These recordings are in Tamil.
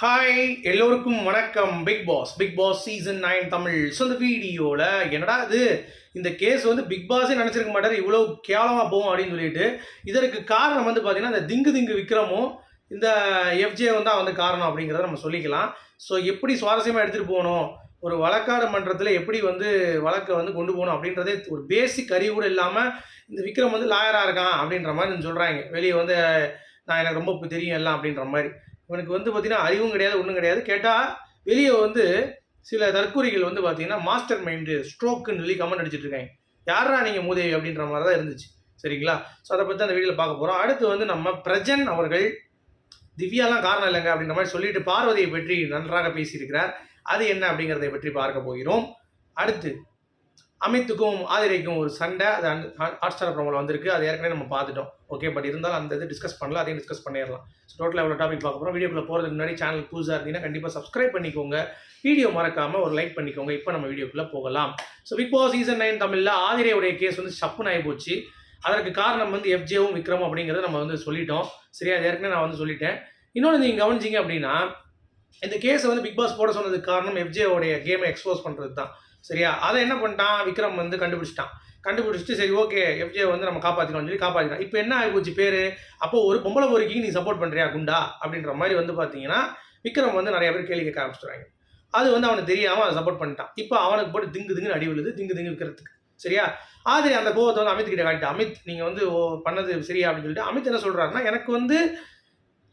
ஹாய் எல்லோருக்கும் வணக்கம். Bigg Boss Bigg Boss season nine Tamil so இந்த வீடியோவில் என்னடா இது? இந்த கேஸ் வந்து பிக் பாஸே நினச்சிருக்க மாட்டார் இவ்வளோ கேவலமாக போகும் அப்படின்னு சொல்லிட்டு. இதற்கு காரணம் வந்து பார்த்திங்கன்னா இந்த திங்கு திங்கு விக்ரமும் இந்த எஃப்ஜே வந்து வந்து காரணம் அப்படிங்கிறத நம்ம சொல்லிக்கலாம். ஸோ எப்படி சுவாரஸ்யமாக எடுத்துகிட்டு போகணும்? ஒரு வழக்காடு மன்றத்தில் எப்படி வந்து வழக்கை வந்து கொண்டு போகணும் அப்படின்றதே ஒரு பேசிக் அறிவு கூட இல்லாமல் இந்த விக்ரம் வந்து லாயராக இருக்கான் அப்படின்ற மாதிரி சொல்கிறாங்க வெளியே வந்து நான் எனக்கு ரொம்ப தெரியும் எல்லாம் அப்படின்ற மாதிரி. இவனுக்கு வந்து பார்த்தீங்கன்னா அறிவும் கிடையாது ஒன்றும் கிடையாது. கேட்டால் வெளியே வந்து சில தற்கூரிகள் வந்து பார்த்தீங்கன்னா மாஸ்டர் மைண்டு ஸ்ட்ரோக்குன்னு சொல்லி கமெண்ட் அடிச்சிட்டு யாரா நீங்கள் மூதேவி அப்படின்ற மாதிரி தான் இருந்துச்சு. சரிங்களா? ஸோ அதை பற்றி அந்த வீடியோவில் பார்க்க போகிறோம் அடுத்து வந்து நம்ம பிரஜன் அவர்கள் திவ்யாலாம் காரணம் இல்லைங்க அப்படின்ற மாதிரி சொல்லிட்டு பார்வதியை பற்றி நன்றாக பேசியிருக்கிறார். அது என்ன அப்படிங்கிறதை பற்றி பார்க்க போகிறோம். அடுத்து அமித்துக்கும் ஆதிரைக்கும் ஒரு சண்டை அது ஹாட் ஸ்டார் ப்ரோமோவில் வந்திருக்கு. அது ஏற்கனவே நம்ம பார்த்துட்டோம். ஓகே பட் இருந்தாலும் அந்த இது டிஸ்கஸ் பண்ணல அதையும் டிஸ்கஸ் பண்ணிடலாம். ஸோ டோட்டலாக எவ்வளோ டாபிக் பார்க்க போகிறோம் வீடியோக்குள்ள போகிறதுக்கு முன்னாடி சேனல் புதுசாக இருந்தீங்கன்னா கண்டிப்பாக சப்ஸ்கிரைப் பண்ணிக்கோங்க. வீடியோ மறக்காமல் ஒரு லைக் பண்ணிக்கோங்க. இப்போ நம்ம வீடியோக்குள்ளே போகலாம். So Bigg Boss season nine தமிழில் ஆதிரையுடைய கேஸ் வந்து சப்புன்னு ஆகி போச்சு. அதற்கு காரணம் வந்து எஃப்ஜேவும் விக்ரம் அப்படிங்கிறத நம்ம வந்து சொல்லிட்டோம். சரியா? அது ஏற்கனவே நான் வந்து சொல்லிட்டேன். இன்னொன்று நீங்கள் கவனிச்சிங்க அப்படின்னா இந்த கேஸை வந்து பிக் பாஸ் போட சொன்னதுக்கு காரணம் எஃப்ஜேவோடைய கேமை எக்ஸ்போஸ் பண்ணுறது தான் சரியா? அதை என்ன பண்ணிட்டான்? விக்ரம் வந்து கண்டுபிடிச்சிட்டான். கண்டுபிடிச்சிட்டு சரி ஓகே எஃப்ஜே வந்து நம்ம காப்பாற்றிக்கணும்னு சொல்லி காப்பாற்றிக்கலாம் இப்போ என்ன ஆகி போச்சு? பேர் அப்போ ஒரு பொம்பளை பொறுக்கி நீ சப்போர்ட் பண்ணுறியா குண்டா? அப்படின்ற மாதிரி வந்து பார்த்தீங்கன்னா விக்ரம் வந்து நிறைய பேர் கேள்வி கேட்க ஆரம்பிச்சிடுறாங்க அது வந்து அவனுக்கு தெரியாமல் அதை சப்போர்ட் பண்ணிட்டான். இப்போ அவனுக்கு போட்டு திங்கு திங்குன்னு அடி விழுது திங்கு திங்கு விற்கிறதுக்கு. சரியா? ஆதிரி அந்த கோவத்தை வந்து அமித் கிட்ட காட்டிட்டு அமித் நீங்கள் வந்து ஓ பண்ணது சரியா? அப்படின்னு சொல்லிட்டு அமித் என்ன சொல்கிறாருன்னா எனக்கு வந்து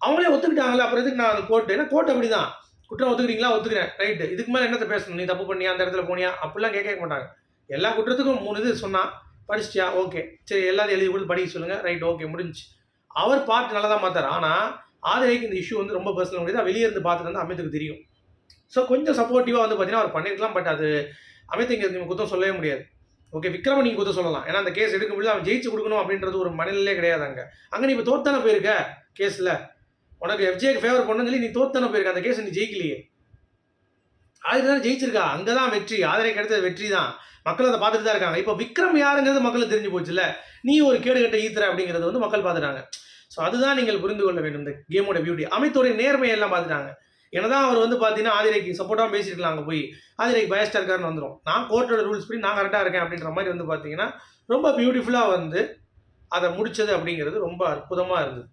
அவங்களே ஒத்துக்கிட்டாங்களே அப்புறம் எதுக்கு நான் அந்த கோர்ட்டு ஏன்னா கோர்ட் அப்படி தான் குற்றம் ஒத்துக்கிறீங்களா? ஒத்துக்கிறேன். ரைட்டு இதுக்கு மேலே என்னத்தை பேசணும்? நீ தப்பு பண்ணியா? அந்த இடத்துல போனியா? அப்படிலாம் கேட்க மாட்டாங்க. எல்லா குற்றத்துக்கும் மூணு இது சொன்னால் படிச்சிட்டியா? ஓகே சரி எல்லாத்தையும் எழுதி கொடுத்து படிக்க சொல்லுங்கள் ரைட் ஓகே முடிஞ்சு அவர் பார்த்து நல்லா தான் பார்த்தார். ஆனால் ஆதிரைக்கு இந்த இஷ்யூ வந்து ரொம்ப பர்சனல் முடியாது வெளியே இருந்து பார்த்துட்டு வந்து அமித்துக்கு தெரியும். ஸோ கொஞ்சம் சப்போர்ட்டிவாக வந்து பார்த்தீங்கன்னா அவர் பண்ணியிருக்கலாம் பட் அது அமித் இங்கே நீங்கள் குத்தம் சொல்லவே முடியாது. ஓகே விக்ரம நீங்கள் குத்தம் சொல்லலாம். ஏன்னா அந்த கேஸ் எடுக்க அவன் ஜெயிச்சு கொடுக்கணும் அப்படின்றது ஒரு மனநிலையே கிடையாது அங்கே. அங்கே நீ இப்போ தோத்தானே போயிருக்க கேஸில் உனக்கு எஃப்ஜேக்கு ஃபேவர் பண்ணு சொல்லி நீ தோத்தன போயிருக்க அந்த கேஸ் நீ ஜெயிக்கலையே. ஆதிரை தானே ஜெயிச்சிருக்கா? அங்கே தான் வெற்றி. ஆதிரை கிடைத்தது வெற்றி தான். மக்கள் அதை பார்த்துட்டு தான் இருக்காங்க. இப்போ விக்ரம் யாருங்கிறது மக்களுக்கு தெரிஞ்சு போச்சுல்ல? நீ ஒரு கேடு கட்ட ஈத்துற அப்படிங்கிறது வந்து மக்கள் பார்த்துட்டாங்க. ஸோ அதுதான் நீங்கள் புரிந்து கொள்ள வேண்டும். இந்த கேமோட பியூட்டி அமைத்தோடைய நேர்மையெல்லாம் பார்த்துட்டாங்க. என்னதான் அவர் வந்து பார்த்தீங்கன்னா ஆதிரைக்கு சப்போர்ட்டாக பேசியிருக்கலாம் அங்கே போய். ஆதிரைக்கு பயஸ்டாக இருக்காருன்னு வந்துடும் நான் கோர்ட்டோட ரூல்ஸ் படி நான் கரெக்டாக இருக்கேன் அப்படின்ற மாதிரி வந்து பார்த்தீங்கன்னா ரொம்ப பியூட்டிஃபுல்லாக வந்து அதை முடித்தது அப்படிங்கிறது ரொம்ப அற்புதமாக இருந்தது.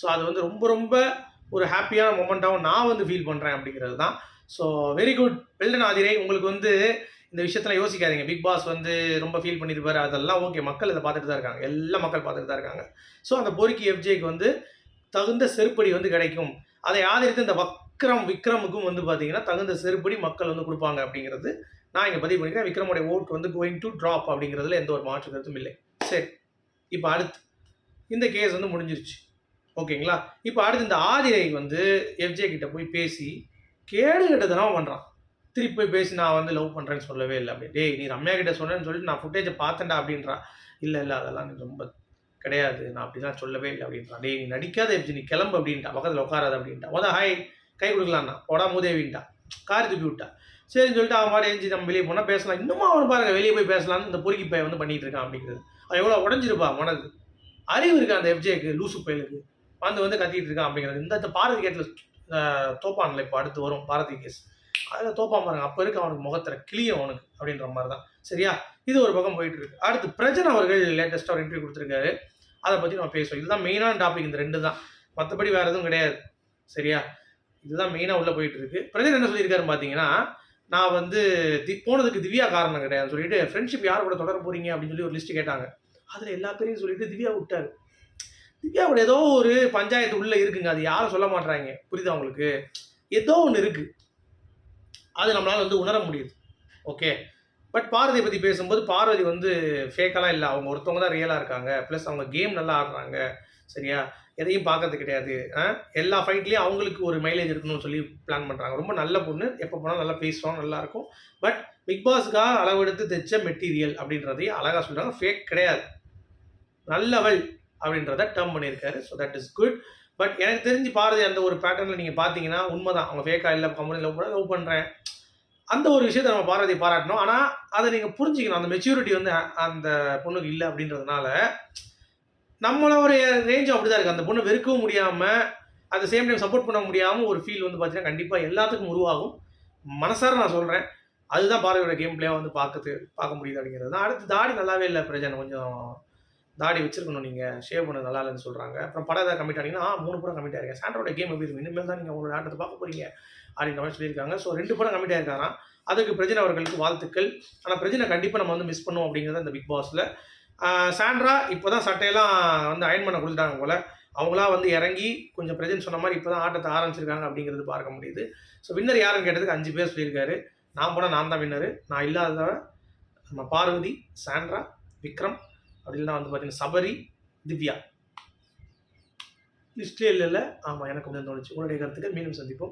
ஸோ அது வந்து ரொம்ப ரொம்ப ஒரு ஹாப்பியான மொமெண்ட்டாகவும் நான் வந்து ஃபீல் பண்ணுறேன் அப்படிங்கிறது தான் so very good well done Aathirai உங்களுக்கு வந்து இந்த விஷயத்தில் யோசிக்காதீங்க. பிக் பாஸ் வந்து ரொம்ப ஃபீல் பண்ணியிருப்பாரு அதெல்லாம் ஓகே மக்கள் இதை பார்த்துட்டு தான் இருக்காங்க. எல்லா மக்கள் பார்த்துட்டு தான் இருக்காங்க. ஸோ அந்த பொறுக்கி எஃப்ஜேக்கு வந்து தகுந்த செருப்படி வந்து கிடைக்கும். அதை ஆதரித்து இந்த வக்ரம் விக்ரமுக்கும் வந்து பார்த்தீங்கன்னா தகுந்த செருப்படி மக்கள் வந்து கொடுப்பாங்க அப்படிங்கிறது நான் இங்கே பதிவு பண்ணிக்கிறேன். விக்ரமுடைய ஓட் வந்து கோயிங் டு ட்ராப் அப்படிங்கிறதுல எந்த ஒரு மாற்று கருத்தும் இல்லை. சரி. இப்போ அடுத்து இந்த கேஸ் வந்து முடிஞ்சிருச்சு. ஓகேங்களா? இப்போ அடுத்து இந்த ஆதிரை வந்து எஃப்ஜே கிட்ட போய் பேசி கேடு கெட்டதெல்லாம் பண்ணுறான் திருப்பி போய் பேசி நான் வந்து லவ் பண்ணுறேன்னு சொல்லவே இல்லை. அப்படி டேய் நீ ரம்யா கிட்ட சொன்னேன்னு சொல்லிட்டு நான் ஃபுட்டேஜை பார்த்தேன்டா அப்படின்றான் இல்லை இல்லை அதெல்லாம் நீ ரொம்ப கிடையாது. நான் அப்படிலாம் சொல்லவே இல்லை அப்படின்றான் டேய் நீ நடிக்காத எஃப்ஜி நீ கிளம்பு அப்படின்ட்டா. பக்கத்தில் உட்காராது அப்படின்ட்டா. உதா ஹாய் கை கொடுக்கலாம்ண்ணா போடா மூதேவின்ட்டா. கார் துப்பி விட்டா. சரின்னு சொல்லிட்டு அவன் மாதிரி எஞ்சி நம்ம வெளியே போனால் பேசலாம். இன்னமும் அவன் பாருங்க வெளியே போய் பேசலாம்னு இந்த பொறுக்கி பையன் வந்து பண்ணிகிட்டு இருக்கான் அப்படிங்கிறது. அவன் எவ்வளோ உடஞ்சிருப்பா மனது. அறிவு இருக்கா அந்த எஃப்ஜேக்கு லூசு பயலுக்கு. வந்து வந்து கத்திட்டு இருக்கான் அப்படிங்கிறது. இந்த இந்த பாரதி கேட்டில் தோப்பான்ல இப்போ அடுத்து வரும் பாரதி கேஸ் அதில் தோப்பான் பாருங்க அப்போ இருக்கு அவனுக்கு முகத்தில் கிளியும் அவனுக்கு அப்படின்ற மாதிரி தான் சரியா? இது ஒரு பக்கம் போயிட்டு இருக்கு. அடுத்து பிரஜன் அவர்கள் லேட்டஸ்ட்டாக ஒரு இன்டர்வியூ கொடுத்துருக்காரு. அதை பற்றி நம்ம பேசுவோம். இதுதான் மெயினான டாபிக் இந்த ரெண்டு தான். மற்றபடி வேறு எதுவும் கிடையாது. சரியா? இதுதான் மெயினாக உள்ளே போயிட்டு இருக்கு. பிரஜன் என்ன சொல்லியிருக்காருன்னு பார்த்தீங்கன்னா நான் வந்து தி போனதுக்கு திவ்யா காரணம் கிடையாதுன்னு சொல்லிட்டு ஃப்ரெண்ட்ஷிப் யார் கூட தொடர போறீங்க? அப்படின்னு சொல்லி ஒரு லிஸ்ட் கேட்டாங்க. அதில் எல்லா பேரையும் சொல்லிட்டு திவ்யா விட்டாரு. திவ்யாவோட ஏதோ ஒரு பஞ்சாயத்து உள்ளே இருக்குங்க. அது யாரும் சொல்ல மாட்றாங்க. புரியுதா உங்களுக்கு? ஏதோ ஒன்று இருக்குது அது நம்மளால் வந்து உணர முடியுது. ஓகே பட் பார்வதியை பற்றி பேசும்போது பார்வதி வந்து ஃபேக்கெல்லாம் இல்லை. அவங்க ஒருத்தவங்க தான் ரியலாக இருக்காங்க. ப்ளஸ் அவங்க கேம் நல்லா ஆடுறாங்க. சரியா? எதையும் பார்க்கறது கிடையாது. ஆ? எல்லா ஃபைட்லேயும் அவங்களுக்கு ஒரு மைலேஜ் இருக்கணும்னு சொல்லி பிளான் பண்ணுறாங்க ரொம்ப நல்ல பொண்ணு. எப்போ போனாலும் நல்லா பேசுவோம் நல்லாயிருக்கும் பட் பிக் பாஸ்க்காக அளவெடுத்து தைச்ச மெட்டீரியல் அப்படின்றதையும் அழகாக சொல்கிறாங்க ஃபேக் கிடையாது. நல்லவள். அப்படின்றத டேர்ம் பண்ணியிருக்காரு. So that is good but எனக்கு தெரிஞ்சு பாரதி அந்த ஒரு பேட்டர்னில் நீங்கள் பார்த்தீங்கன்னா உண்மைதான். அவங்க ஃபேக்காக இல்லை கம்பெனி லவ் பண்ண லவ் பண்ணுறேன் அந்த ஒரு விஷயத்தை நம்ம பாரதி பாராட்டணும். ஆனால் அதை நீங்கள் புரிஞ்சுக்கணும். அந்த மெச்சூரிட்டி வந்து அந்த பொண்ணுக்கு இல்லை அப்படின்றதுனால நம்மளோட ரேஞ்சும் அப்படி தான் இருக்குது அந்த பொண்ணு வெறுக்கவும் முடியாமல் அட் சேம் டைம் சப்போர்ட் பண்ண முடியாமல் ஒரு ஃபீல் வந்து பார்த்தீங்கன்னா கண்டிப்பாக எல்லாத்துக்கும் உருவாகும். மனசார நான் சொல்கிறேன் அதுதான் பாரதியோட கேம் பிளேவை வந்து பார்க்கறது பார்க்க முடியுது அப்படிங்கிறது தான். அடுத்து தாடி நல்லாவே இல்லை பிரஜன் கொஞ்சம் தாடி வச்சிருக்கணும் நீங்கள் ஷேவ் பண்ண நல்லா இல்லைன்னு சொல்கிறாங்க அப்புறம் படம் ஏதாவது கமிட் ஆனீங்கன்னா ஆ மூணு படம் கமிட் ஆயிருக்கேன். சாண்டோட கேம் எப்படி இருக்கும் இனிமேல் தான் நீங்கள் உங்களோட ஆட்டத்தை பார்க்க போறீங்க. அப்படின்ற மாதிரி சொல்லியிருக்காங்க. ஸோ ரெண்டு படம் கமிட் ஆயிருக்காராம் அதுக்கு பிரஜன் அவர்களுக்கு வாழ்த்துக்கள். ஆனால் பிரஜனை கண்டிப்பாக நம்ம வந்து மிஸ் பண்ணுவோம் அப்படிங்கிறது இந்த பிக் பாஸில் சாண்ட்ரா இப்போ தான் சட்டையெல்லாம் வந்து அயன் பண்ண கொடுத்துட்டாங்க போல். அவங்களா வந்து இறங்கி கொஞ்சம் பிரஜன் சொன்ன மாதிரி இப்போ தான் ஆட்டத்தை ஆரம்பிச்சிருக்காங்க அப்படிங்கிறது பார்க்க முடியுது. ஸோ வின்னர் யாருன்னு கேட்டதுக்கு அஞ்சு பேர் சொல்லியிருக்காரு. நான் போனால் நான் தான் வின்னரு நான் இல்லாதவ நம்ம பார்வதி சாண்ட்ரா விக்ரம் அப்படின்னா வந்து பார்த்தீங்கன்னா சபரி திவ்யா. லிஸ்ட்லே இல்லைல்ல? ஆமாம் எனக்கு கொஞ்சம் தோணுச்சு. உங்களுடைய கருத்துக்கு மீண்டும் சந்திப்போம்.